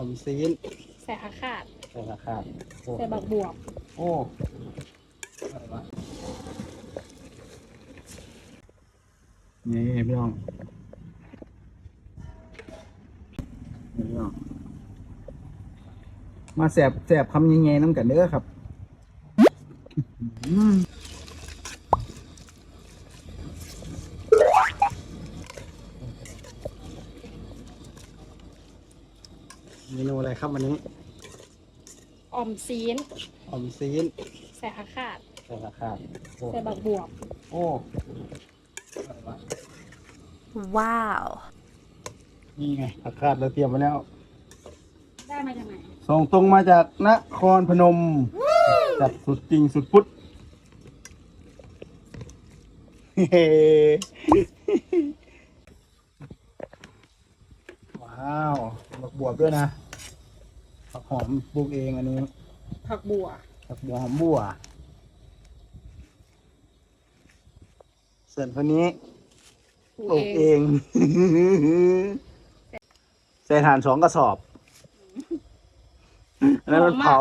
อมซีนใส่ขาขาดใส่ราคาดโอ้ใส่บักบวบโอ้อะไรวะนี่พี่น้องนี่พี่น้องมาแสบแสบคำยังไงน้ำกันเด้อครับ อืม เมนูอะไรครับวันนี้ออมซีน ออมซีนใส่ขาขาด ใส่ราคาดโอ้ใส่บักบวบโอ้อะไรวะว้าว นี่ไงราคาดเราเตรียมไว้แล้วได้มาจากไหนส่งตรงมาจากนครพนมจัดสุดจริงสุดพุทธเฮ้ว้าวบักบวบด้วยนะผัก หอมปลูกเองอันนี้ผักบัวผักบัวหอมบัว ส่วนคนนี้ปลูปลูกกเอเองงใส่ถ่านสองกระสอบแล้วมันเผา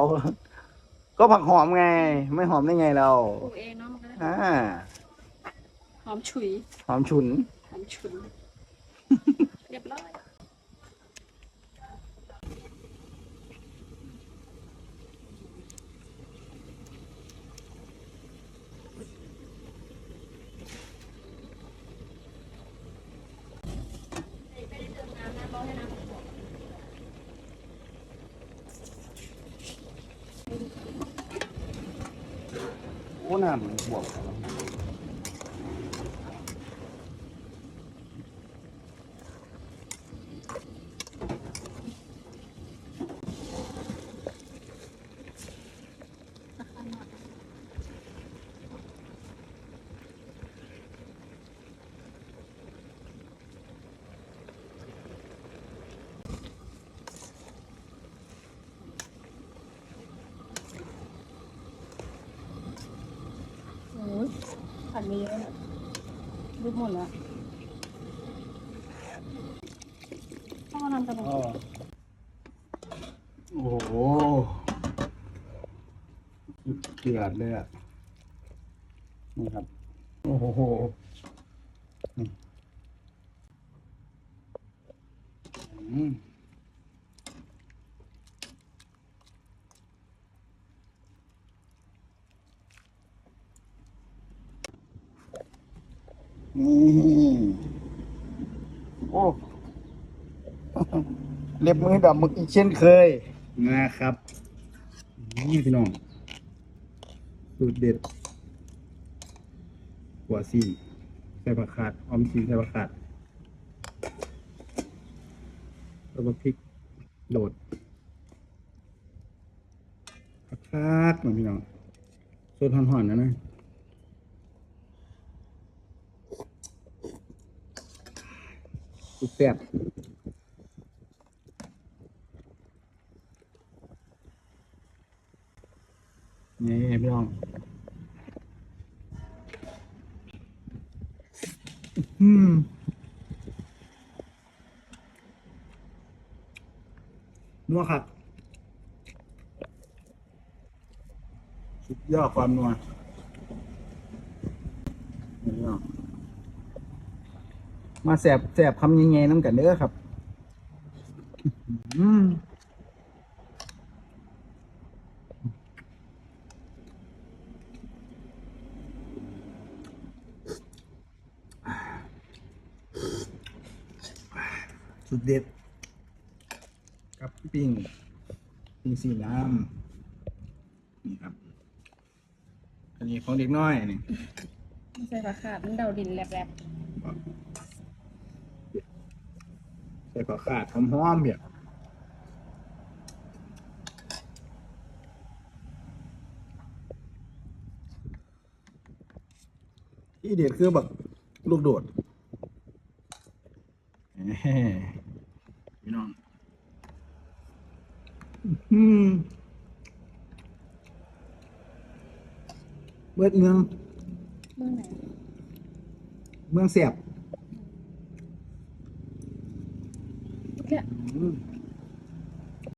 ก็ผักหอมไง ไม่หอมได้ไงเราปลูกเองเนาะมันก็ได้อ่าหอมฉุย หอมฉุน หอมฉุน เรียบร้อยไม่ได้เติมน้ำนะร้อนให้น้ำบวบ โอ้น้ำมัน ผัดมีเยอะรูปหมดแล้วต้องเอาทำกันหมดโอ้โหเกลือดเลยอะ นี่ครับ โอ้โหนี่อืม นี่โอ้เล็บมือดำมึกอีกเช่นเคยนะครับ นี่พี่น้องสูตรเด็ดหัวซีใส่ผักขาดออมซีใส่ผักขาดแล้วก็พริกโดดผักขาดมาพี่น้องสดห่อนๆนะนะสุด แซ่บนี่พี่น้องอืมนัวครับ สุดยอดความนัวนี่พี่น้อง มาแสบแสบคำยังไงน้ำกันเด้อครับอืมสุดเด็ดกับปิ้งปิ้งสีน้ำนี่ครับ อันนี้ของเด็กน้อยนี่ ใส่ผักขาดมันเดาดินแลบใส่ผักขาดหอมๆเบียที่เด็ดคือแบบลูกโดดแหม่พี่น้องอืมเบิดเมืองๆเมื่อไหร่เมืองเสียบ เนี่ยอืม